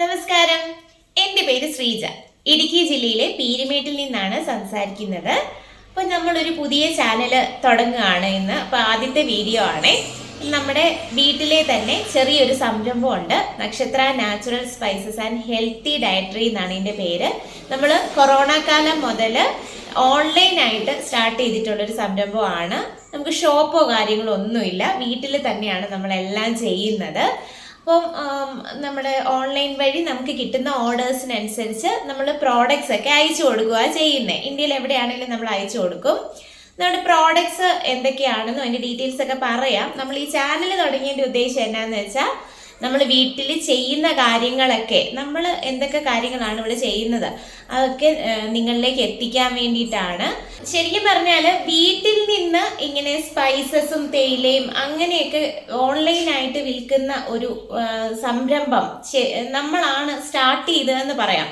നമസ്കാരം. എന്റെ പേര് ശ്രീജ. ഇടുക്കി ജില്ലയിലെ പീരുമേട്ടിൽ നിന്നാണ് സംസാരിക്കുന്നത്. അപ്പോൾ നമ്മളൊരു പുതിയ ചാനൽ തുടങ്ങുകയാണ് ഇന്ന്. അപ്പോൾ ആദ്യത്തെ വീഡിയോ ആണ്. നമ്മുടെ വീട്ടിലെ തന്നെ ചെറിയൊരു സംരംഭമുണ്ട്. Nakshatra natural spices and healthy dietary എന്നാണ് ഇതിന്റെ പേര്. നമ്മൾ കൊറോണ കാലം മുതൽ ഓൺലൈനായിട്ട് സ്റ്റാർട്ട് ചെയ്തിട്ടുള്ളൊരു സംരംഭമാണ്. നമുക്ക് ഷോപ്പോ കാര്യങ്ങളോ ഒന്നുമില്ല. വീട്ടിൽ തന്നെയാണ് നമ്മളെല്ലാം ചെയ്യുന്നത്. അപ്പം നമ്മുടെ ഓൺലൈൻ വഴി നമുക്ക് കിട്ടുന്ന ഓർഡേഴ്സിനനുസരിച്ച് നമ്മൾ പ്രോഡക്റ്റ്സ് ഒക്കെ അയച്ചു കൊടുക്കുക ചെയ്യുന്നത് ഇന്ത്യയിൽ എവിടെയാണെങ്കിലും നമ്മൾ അയച്ചു കൊടുക്കും. നമ്മുടെ പ്രോഡക്റ്റ്സ് എന്തൊക്കെയാണെന്നും അതിന്റെ ഡീറ്റെയിൽസ് ഒക്കെ പറയാം. നമ്മൾ ഈ ചാനൽ തുടങ്ങിയതിന്റെ ഉദ്ദേശം എന്നാന്ന് വെച്ചാൽ നമ്മൾ വീട്ടിൽ ചെയ്യുന്ന കാര്യങ്ങളൊക്കെ നമ്മൾ എന്തൊക്കെ കാര്യങ്ങളാണ് ഇവിടെ ചെയ്യുന്നത് അതൊക്കെ നിങ്ങളിലേക്ക് എത്തിക്കാൻ വേണ്ടിയിട്ടാണ്. ശരിക്കും പറഞ്ഞാൽ വീട്ടിൽ നിന്ന് ഇങ്ങനെ സ്പൈസസും തേയിലയും അങ്ങനെയൊക്കെ ഓൺലൈനായിട്ട് വിൽക്കുന്ന ഒരു സംരംഭം നമ്മളാണ് സ്റ്റാർട്ട് ചെയ്തതെന്ന് പറയാം.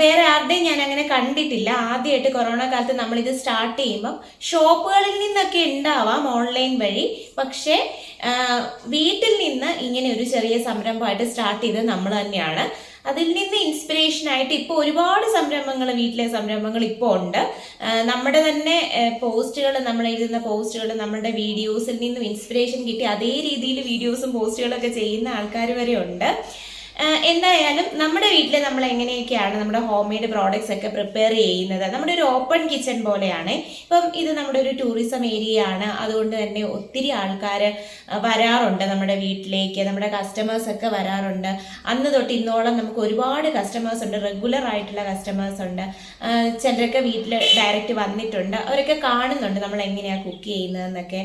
വേറെ ആരുടെയും ഞാൻ അങ്ങനെ കണ്ടിട്ടില്ല. ആദ്യമായിട്ട് കൊറോണ കാലത്ത് നമ്മളിത് സ്റ്റാർട്ട് ചെയ്യുമ്പം ഷോപ്പുകളിൽ നിന്നൊക്കെ ഉണ്ടാവാം ഓൺലൈൻ വഴി. പക്ഷേ വീട്ടിൽ നിന്ന് ഇങ്ങനെ ഒരു ചെറിയ സംരംഭമായിട്ട് സ്റ്റാർട്ട് ചെയ്തത് നമ്മൾ തന്നെയാണ്. അതിൽ നിന്ന് ഇൻസ്പിറേഷൻ ആയിട്ട് ഇപ്പോൾ ഒരുപാട് സംരംഭങ്ങൾ വീട്ടിലെ സംരംഭങ്ങൾ ഇപ്പോൾ ഉണ്ട്. നമ്മുടെ തന്നെ പോസ്റ്റുകൾ നമ്മൾ എഴുതുന്ന പോസ്റ്റുകൾ നമ്മുടെ വീഡിയോസിൽ നിന്നും ഇൻസ്പിറേഷൻ കിട്ടി. അതേ രീതിയിൽ വീഡിയോസും പോസ്റ്റുകളൊക്കെ ചെയ്യുന്ന ആൾക്കാർ വരെ ഉണ്ട്. എന്തായാലും നമ്മുടെ വീട്ടിൽ നമ്മൾ എങ്ങനെയൊക്കെയാണ് നമ്മുടെ ഹോം മെയ്ഡ് പ്രോഡക്ട്സ് ഒക്കെ പ്രിപ്പയർ ചെയ്യുന്നത്? നമ്മുടെ ഒരു ഓപ്പൺ കിച്ചൺ പോലെയാണ്. ഇപ്പം ഇത് നമ്മുടെ ഒരു ടൂറിസം ഏരിയ ആണ്. അതുകൊണ്ട് തന്നെ ഒത്തിരി ആൾക്കാർ വരാറുണ്ട് നമ്മുടെ വീട്ടിലേക്ക്. നമ്മുടെ കസ്റ്റമേഴ്സ് ഒക്കെ വരാറുണ്ട്. അന്ന് തൊട്ട് ഇന്നോളം നമുക്ക് ഒരുപാട് കസ്റ്റമേഴ്സ് ഉണ്ട്. റെഗുലർ ആയിട്ടുള്ള കസ്റ്റമേഴ്സ് ഉണ്ട്. ചിലരൊക്കെ വീട്ടിൽ ഡയറക്റ്റ് വന്നിട്ടുണ്ട്. അവരൊക്കെ കാണുന്നുണ്ട് നമ്മൾ എങ്ങനെയാണ് കുക്ക് ചെയ്യുന്നതെന്നൊക്കെ.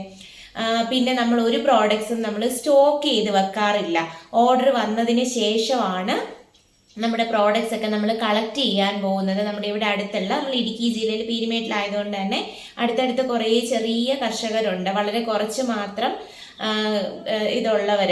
പിന്നെ നമ്മൾ ഒരു പ്രോഡക്ട്സും നമ്മൾ സ്റ്റോക്ക് ചെയ്ത് വെക്കാറില്ല. ഓർഡർ വന്നതിന് ശേഷമാണ് നമ്മുടെ പ്രോഡക്റ്റ്സ് ഒക്കെ നമ്മൾ കളക്ട് ചെയ്യാൻ പോകുന്നത്. നമ്മുടെ ഇവിടെ അടുത്തുള്ള നമ്മൾ ഇടുക്കി ജില്ലയിൽ പീരുമേട്ടിലായതുകൊണ്ട് തന്നെ അടുത്തടുത്ത് കുറേ ചെറിയ കർഷകരുണ്ട്. വളരെ കുറച്ച് മാത്രം ഇതുള്ളവർ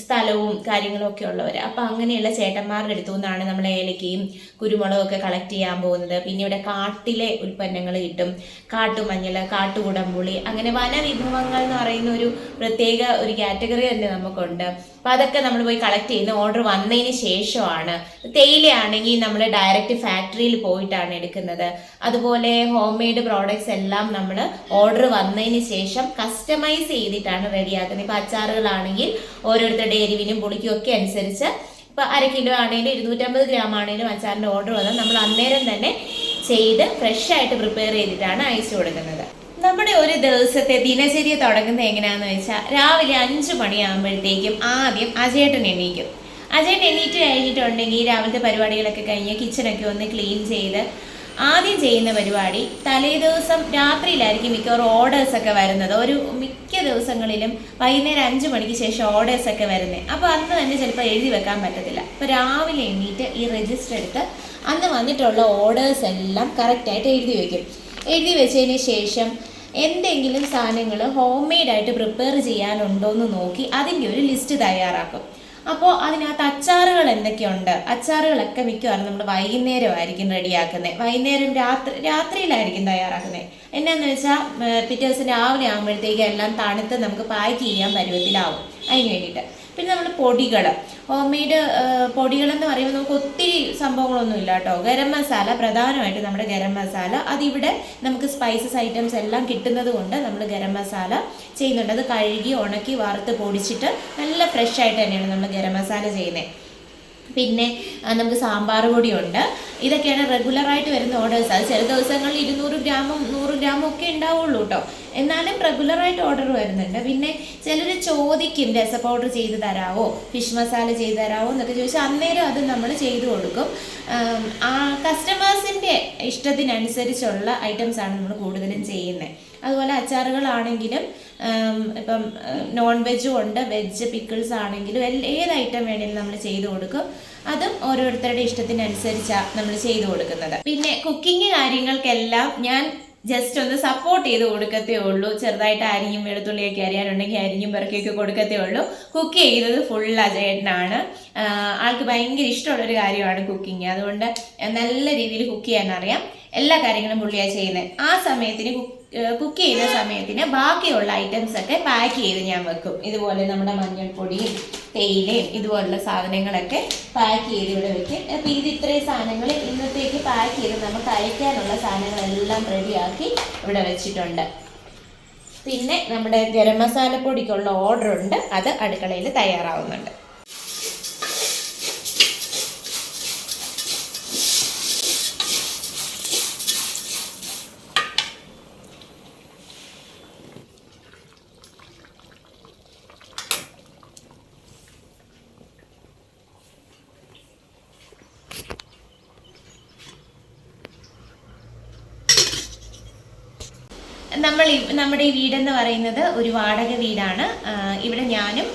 സ്ഥലവും കാര്യങ്ങളും ഒക്കെ ഉള്ളവർ അപ്പം അങ്ങനെയുള്ള ചേട്ടന്മാരുടെ അടുത്തു നിന്നാണ് നമ്മൾ ഏലക്കയും കുരുമുളകും ഒക്കെ കളക്ട് ചെയ്യാൻ പോകുന്നത്. പിന്നെ ഇവിടെ കാട്ടിലെ ഉൽപ്പന്നങ്ങൾ കിട്ടും. കാട്ടുമഞ്ഞൾ കാട്ടുകുടംപുളി അങ്ങനെ വനവിഭവങ്ങൾ എന്ന് പറയുന്ന ഒരു പ്രത്യേക ഒരു കാറ്റഗറി തന്നെ നമുക്കുണ്ട്. അപ്പം അതൊക്കെ നമ്മൾ പോയി കളക്ട് ചെയ്യുന്ന ഓർഡർ വന്നതിന് ശേഷമാണ്. തേയിലയാണെങ്കിൽ നമ്മൾ ഡയറക്റ്റ് ഫാക്ടറിയിൽ പോയിട്ടാണ് എടുക്കുന്നത്. അതുപോലെ ഹോം മെയ്ഡ് പ്രോഡക്ട്സ് എല്ലാം നമ്മൾ ഓർഡർ വന്നതിന് ശേഷം കസ്റ്റമൈസ് ചെയ്തിട്ടാണ് റെഡിയാക്കുന്നത് ഇപ്പം അച്ചാറുകളാണെങ്കിൽ ഓരോരുത്തരുടെ എരിവിനും പുളിക്കും ഒക്കെ അനുസരിച്ച് ഇപ്പം അര കിലോ ആണെങ്കിലും ഇരുന്നൂറ്റമ്പത് ഗ്രാം ആണെങ്കിലും അച്ചാറിന്റെ ഓർഡർ വന്നാൽ നമ്മൾ അന്നേരം തന്നെ ചെയ്ത് ഫ്രഷ് ആയിട്ട് പ്രിപ്പയർ ചെയ്തിട്ടാണ് അയച്ചു കൊടുക്കുന്നത്. നമ്മുടെ ഒരു ദിവസത്തെ ദിനചര്യ തുടങ്ങുന്നത് എങ്ങനെയാണെന്ന് വെച്ചാൽ രാവിലെ അഞ്ച് മണിയാകുമ്പോഴത്തേക്കും ആദ്യം അജേട്ടൻ എണീക്കും. അജേട്ടൻ എണീറ്റ് കഴിഞ്ഞിട്ടുണ്ടെങ്കിൽ രാവിലത്തെ പരിപാടികളൊക്കെ കഴിഞ്ഞ് കിച്ചണൊക്കെ ഒന്ന് ക്ലീൻ ചെയ്ത് ആദ്യം ചെയ്യുന്ന പരിപാടി തലേ ദിവസം രാത്രിയിലായിരിക്കും മിക്കവാറും ഓർഡേഴ്സ് ഒക്കെ വരുന്നത്. ഒരു മിക്ക ദിവസങ്ങളിലും വൈകുന്നേരം അഞ്ച് മണിക്ക് ശേഷം ഓർഡേഴ്സ് ഒക്കെ വരുന്നത് അപ്പോൾ അന്ന് തന്നെ ചിലപ്പോൾ എഴുതി വെക്കാൻ പറ്റത്തില്ല. അപ്പോൾ രാവിലെ എണ്ണീറ്റ് ഈ രജിസ്റ്റർ എടുത്ത് അന്ന് വന്നിട്ടുള്ള ഓർഡേഴ്സ് എല്ലാം കറക്റ്റായിട്ട് എഴുതി വയ്ക്കും എഴുതി വെച്ചതിന് ശേഷം എന്തെങ്കിലും സാധനങ്ങൾ ഹോം മെയ്ഡായിട്ട് പ്രിപ്പയർ ചെയ്യാനുണ്ടോ എന്ന് നോക്കി അതിന്റെ ഒരു ലിസ്റ്റ് തയ്യാറാക്കും. അപ്പോൾ അതിനകത്ത് അച്ചാറുകൾ എന്തൊക്കെയുണ്ട്? അച്ചാറുകളൊക്കെ മിക്കവാറും നമ്മൾ വൈകുന്നേരമായിരിക്കും റെഡിയാക്കുന്നത് വൈകുന്നേരം രാത്രി രാത്രിയിലായിരിക്കും തയ്യാറാക്കുന്നത് എന്നാന്ന് വെച്ചാൽ പിറ്റേ ദിവസം രാവിലെ ആകുമ്പോഴത്തേക്കും എല്ലാം തണുത്ത് നമുക്ക് പാക്ക് ചെയ്യാൻ പരുവത്തിലാവും. അതിന് വേണ്ടിയിട്ട്. പിന്നെ നമ്മൾ പൊടികൾ ഹോം മെയ്ഡ് പൊടികളെന്ന് പറയുമ്പോൾ നമുക്ക് ഒത്തിരി സംഭവങ്ങളൊന്നും ഇല്ല കേട്ടോ. ഗരം മസാല പ്രധാനമായിട്ട് നമ്മുടെ ഗരം മസാല. അതിവിടെ നമുക്ക് സ്പൈസസ് ഐറ്റംസ് എല്ലാം കിട്ടുന്നത് കൊണ്ട് നമ്മൾ ഗരം മസാല ചെയ്യുന്നുണ്ട്. അത് കഴുകി ഉണക്കി വറുത്ത് പൊടിച്ചിട്ട് നല്ല ഫ്രഷ് ആയിട്ട് തന്നെയാണ് നമ്മൾ ഗരം മസാല ചെയ്യുന്നത് പിന്നെ നമുക്ക് സാമ്പാർ പൊടിയുണ്ട്. ഇതൊക്കെയാണ് റെഗുലറായിട്ട് വരുന്ന ഓർഡേഴ്സ് അത് ചില ദിവസങ്ങളിൽ ഇരുന്നൂറ് ഗ്രാമും നൂറ് ഗ്രാമും ഒക്കെ ഉണ്ടാവുള്ളൂ കേട്ടോ എന്നാലും റെഗുലറായിട്ട് ഓർഡർ വരുന്നുണ്ട്. പിന്നെ ചിലർ ചോദിക്കും രസ പൗഡർ ചെയ്ത് തരാവോ ഫിഷ് മസാല ചെയ്ത് തരാവോ എന്നൊക്കെ ചോദിച്ചാൽ അന്നേരം അത് നമ്മൾ ചെയ്തു കൊടുക്കും. ആ കസ്റ്റമേഴ്സിന്റെ ഇഷ്ടത്തിനനുസരിച്ചുള്ള ഐറ്റംസ് ആണ് നമ്മൾ കൂടുതലും ചെയ്യുന്നത് അതുപോലെ അച്ചാറുകളാണെങ്കിലും ഇപ്പം നോൺ വെജും ഉണ്ട്. വെജ് പിക്കിൾസ് ആണെങ്കിലും ഏത് ഐറ്റം വേണമെങ്കിലും നമ്മൾ ചെയ്തു കൊടുക്കും. അതും ഓരോരുത്തരുടെ ഇഷ്ടത്തിനനുസരിച്ചാണ് നമ്മൾ ചെയ്തു കൊടുക്കുന്നത്. പിന്നെ കുക്കിംഗ് കാര്യങ്ങൾക്കെല്ലാം ഞാൻ ജസ്റ്റ് ഒന്ന് സപ്പോർട്ട് ചെയ്ത് കൊടുക്കത്തേ ഉള്ളൂ. ചെറുതായിട്ട് അരിയും വെളുത്തുള്ളിയൊക്കെ അരിയാനുണ്ടെങ്കിൽ അരിയും പെറുക്കിയൊക്കെ കൊടുക്കത്തേ ഉള്ളൂ. കുക്ക് ചെയ്തത് ഫുൾ അജയേട്ടനാണ് ആഹ് ആൾക്ക് ഭയങ്കര ഇഷ്ടമുള്ളൊരു കാര്യമാണ് കുക്കിംഗ് അതുകൊണ്ട് നല്ല രീതിയിൽ കുക്ക് ചെയ്യാൻ അറിയാം. എല്ലാ കാര്യങ്ങളും പുള്ളിയാണ് ചെയ്യുന്നത്. ആ സമയത്തിന് കുക്ക് ചെയ്യുന്ന സമയത്തിന് ബാക്കിയുള്ള ഐറ്റംസ് ഒക്കെ പാക്ക് ചെയ്ത് ഞാൻ വെക്കും. ഇതുപോലെ നമ്മുടെ മഞ്ഞൾപ്പൊടിയും തേയിലയും ഇതുപോലുള്ള സാധനങ്ങളൊക്കെ പാക്ക് ചെയ്ത് ഇവിടെ വെക്കും. അപ്പോൾ ഇത് ഇത്രയും സാധനങ്ങൾ ഇന്നത്തേക്ക് പാക്ക് ചെയ്ത് നമുക്ക് അയക്കാനുള്ള സാധനങ്ങളെല്ലാം റെഡിയാക്കി ഇവിടെ വെച്ചിട്ടുണ്ട്. പിന്നെ നമ്മുടെ ഗരം മസാലപ്പൊടിക്കുള്ള ഓർഡർ ഉണ്ട്. അത് അടുക്കളയിൽ തയ്യാറാവുന്നുണ്ട്. നമ്മൾ നമ്മുടെ ഈ വീടെന്ന് പറയുന്നത് ഒരു വാടക വീടാണ്. ഇവിടെ ഞാനും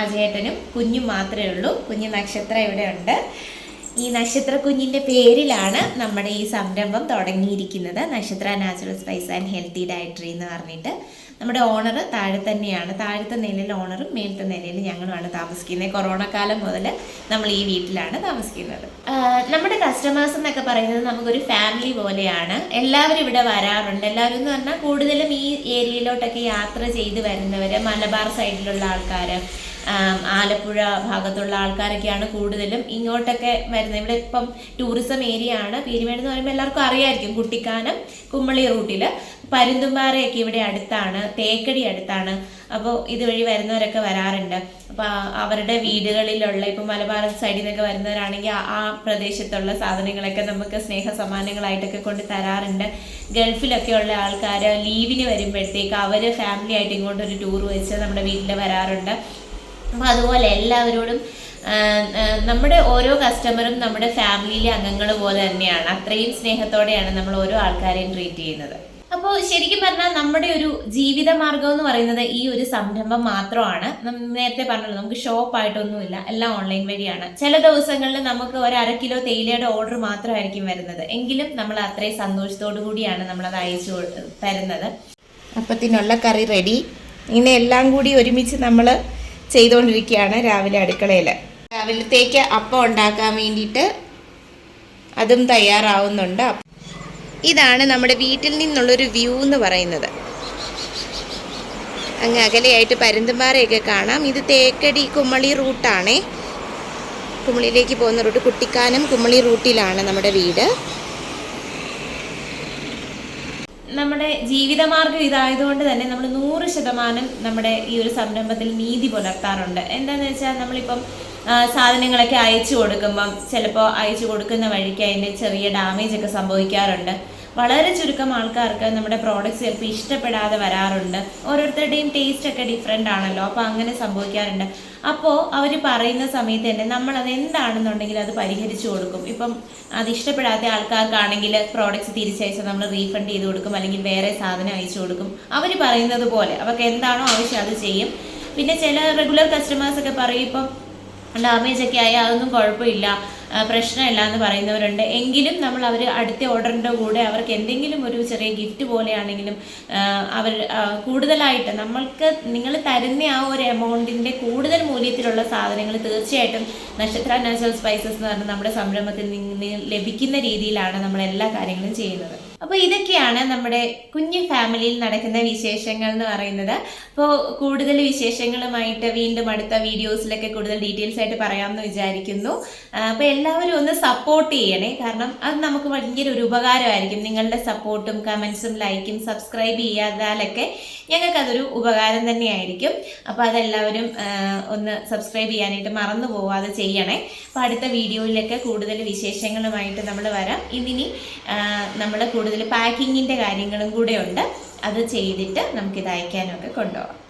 അജയേട്ടനും കുഞ്ഞും മാത്രമേ ഉള്ളൂ. കുഞ്ഞു നക്ഷത്രം ഇവിടെ ഉണ്ട്. ഈ നക്ഷത്ര കുഞ്ഞിന്റെ പേരിലാണ് നമ്മുടെ ഈ സംരംഭം തുടങ്ങിയിരിക്കുന്നത്. Nakshatra natural spice and healthy dietary എന്ന് പറഞ്ഞിട്ട്. നമ്മുടെ ഓണർ താഴെ തന്നെയാണ്. താഴത്തെ നിലയിൽ ഓണറും മേലത്തെ നിലയിൽ ഞങ്ങളുമാണ് താമസിക്കുന്നത്. കൊറോണ കാലം മുതൽ നമ്മൾ ഈ വീട്ടിലാണ് താമസിക്കുന്നത്. നമ്മുടെ കസ്റ്റമേഴ്സ് എന്നൊക്കെ പറയുന്നത് നമുക്കൊരു ഫാമിലി പോലെയാണ്. എല്ലാവരും ഇവിടെ വരാറുണ്ട്. എല്ലാവരും എന്ന് പറഞ്ഞാൽ കൂടുതലും ഈ ഏരിയയിലോട്ടൊക്കെ യാത്ര ചെയ്ത് വരുന്നവർ മലബാർ സൈഡിലുള്ള ആൾക്കാർ ആലപ്പുഴ ഭാഗത്തുള്ള ആൾക്കാരൊക്കെയാണ് കൂടുതലും. ഇങ്ങോട്ടൊക്കെ വരുന്നത്. ഇവിടെ ഇപ്പം ടൂറിസം ഏരിയ ആണ്. പീരുമേട് എന്ന് പറയുമ്പോൾ എല്ലാവർക്കും അറിയായിരിക്കും കുട്ടിക്കാനം കുമ്മളി റൂട്ടിൽ. പരുന്തുംപാറയൊക്കെ ഇവിടെ അടുത്താണ്. തേക്കടി അടുത്താണ്. അപ്പോൾ ഇതുവഴി വരുന്നവരൊക്കെ വരാറുണ്ട്. അപ്പോൾ അവരുടെ വീടുകളിലുള്ള ഇപ്പം മലബാർ സൈഡിൽ നിന്നൊക്കെ വരുന്നവരാണെങ്കിൽ ആ- പ്രദേശത്തുള്ള സാധനങ്ങളൊക്കെ നമുക്ക് സ്നേഹ സമ്മാനങ്ങളായിട്ടൊക്കെ കൊണ്ട് തരാറുണ്ട്. ഗൾഫിലൊക്കെ ഉള്ള ആൾക്കാർ ലീവിന് വരുമ്പോഴത്തേക്ക് അവർ ഫാമിലി ആയിട്ട് ഇങ്ങോട്ടൊരു ടൂർ വെച്ച് നമ്മുടെ വീട്ടിൽ വരാറുണ്ട്. അപ്പോൾ അതുപോലെ എല്ലാവരോടും നമ്മുടെ ഓരോ കസ്റ്റമറും നമ്മുടെ ഫാമിലിയിലെ അംഗങ്ങൾ പോലെ തന്നെയാണ്. അത്രയും സ്നേഹത്തോടെയാണ് നമ്മൾ ഓരോ ആൾക്കാരെയും ട്രീറ്റ് ചെയ്യുന്നത്. അപ്പോൾ ശരിക്കും പറഞ്ഞാൽ നമ്മുടെ ഒരു ജീവിത മാർഗം എന്ന് പറയുന്നത് ഈ ഒരു സംരംഭം മാത്രമാണ്. നേരത്തെ പറഞ്ഞല്ലോ നമുക്ക് ഷോപ്പായിട്ടൊന്നുമില്ല എല്ലാം ഓൺലൈൻ വഴിയാണ്. ചില ദിവസങ്ങളിൽ നമുക്ക് ഒരു അര കിലോ തേയിലയുടെ ഓർഡർ മാത്രമായിരിക്കും വരുന്നത്. എങ്കിലും നമ്മൾ അത്രയും സന്തോഷത്തോടു കൂടിയാണ് നമ്മളത് അയച്ചു തരുന്നത്. അപ്പത്തിനുള്ള കറി റെഡി ഇങ്ങനെ എല്ലാം കൂടി ഒരുമിച്ച് നമ്മൾ ചെയ്തുകൊണ്ടിരിക്കുകയാണ് രാവിലെ അടുക്കളയിൽ രാവിലത്തേക്ക് അപ്പം ഉണ്ടാക്കാൻ വേണ്ടിയിട്ട് അതും തയ്യാറാവുന്നുണ്ട്. ഇതാണ് നമ്മുടെ വീട്ടിൽ നിന്നുള്ളൊരു വ്യൂ എന്ന് പറയുന്നത്. അങ്ങ് അകലെയായിട്ട് പരുന്തുംപാറയൊക്കെ കാണാം. ഇത് തേക്കടി കുമ്മളി റൂട്ടാണേ. കുമ്മളിയിലേക്ക് പോകുന്ന റൂട്ട് കുട്ടിക്കാനം കുമ്മളി റൂട്ടിലാണ് നമ്മുടെ വീട്. നമ്മുടെ ജീവിതമാർഗം ഇതായതുകൊണ്ട് തന്നെ നമ്മൾ നൂറ് ശതമാനം നമ്മുടെ ഈ ഒരു സംരംഭത്തിൽ നീതി പുലർത്താറുണ്ട്. എന്താണെന്ന് വെച്ചാൽ നമ്മളിപ്പം സാധനങ്ങളൊക്കെ അയച്ചു കൊടുക്കുമ്പം ചിലപ്പോൾ അയച്ചു കൊടുക്കുന്ന വഴിക്ക് അതിന്റെ ചെറിയ ഡാമേജ് ഒക്കെ സംഭവിക്കാറുണ്ട്. വളരെ ചുരുക്കം ആൾക്കാർക്ക് നമ്മുടെ പ്രോഡക്റ്റ്സ് ചിലപ്പോൾ ഇഷ്ടപ്പെടാതെ വരാറുണ്ട്. ഓരോരുത്തരുടെയും ടേസ്റ്റ് ഒക്കെ ഡിഫറെന്റ് ആണല്ലോ. അപ്പോൾ അങ്ങനെ സംഭവിക്കാറുണ്ട്. അപ്പോൾ അവർ പറയുന്ന സമയത്ത് തന്നെ നമ്മൾ അത് എന്താണെന്നുണ്ടെങ്കിൽ അത് പരിഹരിച്ചു കൊടുക്കും. ഇപ്പം അത് ഇഷ്ടപ്പെടാത്ത ആൾക്കാർക്കാണെങ്കിൽ പ്രോഡക്റ്റ്സ് തിരിച്ചയച്ച് നമ്മൾ റീഫണ്ട് ചെയ്ത് കൊടുക്കും. അല്ലെങ്കിൽ വേറെ സാധനം അയച്ചു കൊടുക്കും. അവർ പറയുന്നത് പോലെ. അവർക്ക് എന്താണോ ആവശ്യം അത് ചെയ്യും. പിന്നെ ചില റെഗുലർ കസ്റ്റമേഴ്സ് ഒക്കെ പറയും ഇപ്പം ഡാമേജ് ഒക്കെ ആയാൽ അതൊന്നും കുഴപ്പമില്ല. പ്രശ്നമില്ല എന്ന് പറയുന്നവരുണ്ട്. എങ്കിലും നമ്മൾ അവർ അടുത്ത ഓർഡറിന്റെ കൂടെ അവർക്ക് എന്തെങ്കിലും ഒരു ചെറിയ ഗിഫ്റ്റ് പോലെയാണെങ്കിലും അവർ കൂടുതലായിട്ട് നമ്മൾക്ക് നിങ്ങൾ തരുന്ന ആ ഒരു എമൗണ്ടിന്റെ കൂടുതൽ മൂല്യത്തിലുള്ള സാധനങ്ങൾ തീർച്ചയായിട്ടും നക്ഷത്ര നാച്ചുറൽ സ്പൈസസ് എന്ന് പറഞ്ഞ നമ്മുടെ സംരംഭത്തിൽ നിന്ന് ലഭിക്കുന്ന രീതിയിലാണ് നമ്മൾ എല്ലാ കാര്യങ്ങളും ചെയ്യുന്നത്. അപ്പോൾ ഇതൊക്കെയാണ് നമ്മുടെ കുഞ്ഞു ഫാമിലിയിൽ നടക്കുന്ന വിശേഷങ്ങൾ എന്ന് പറയുന്നത്. അപ്പോൾ കൂടുതൽ വിശേഷങ്ങളുമായിട്ട് വീണ്ടും അടുത്ത വീഡിയോസിലൊക്കെ കൂടുതൽ ഡീറ്റെയിൽസ് ആയിട്ട് പറയാമെന്ന് വിചാരിക്കുന്നു. അപ്പോൾ എല്ലാവരും ഒന്ന് സപ്പോർട്ട് ചെയ്യണേ. കാരണം അത് നമുക്ക് ഭയങ്കര ഒരു ഉപകാരമായിരിക്കും. നിങ്ങളുടെ സപ്പോർട്ടും കമൻസും ലൈക്കും സബ്സ്ക്രൈബ് ചെയ്യാതാലൊക്കെ ഞങ്ങൾക്ക് അതൊരു ഉപകാരം തന്നെയായിരിക്കും. അപ്പോൾ അതെല്ലാവരും ഒന്ന് സബ്സ്ക്രൈബ് ചെയ്യാനായിട്ട് മറന്നു പോവാതെ ചെയ്യണേ. അപ്പോൾ അടുത്ത വീഡിയോയിലൊക്കെ കൂടുതൽ വിശേഷങ്ങളുമായിട്ട് നമ്മൾ വരാം. ഇനി നമ്മൾ കൂടുതൽ പാക്കിങ്ങിന്റെ കാര്യങ്ങളും കൂടെ ഉണ്ട്. അത് ചെയ്തിട്ട് നമുക്കിത് അയക്കാനൊക്കെ കൊണ്ടുപോകാം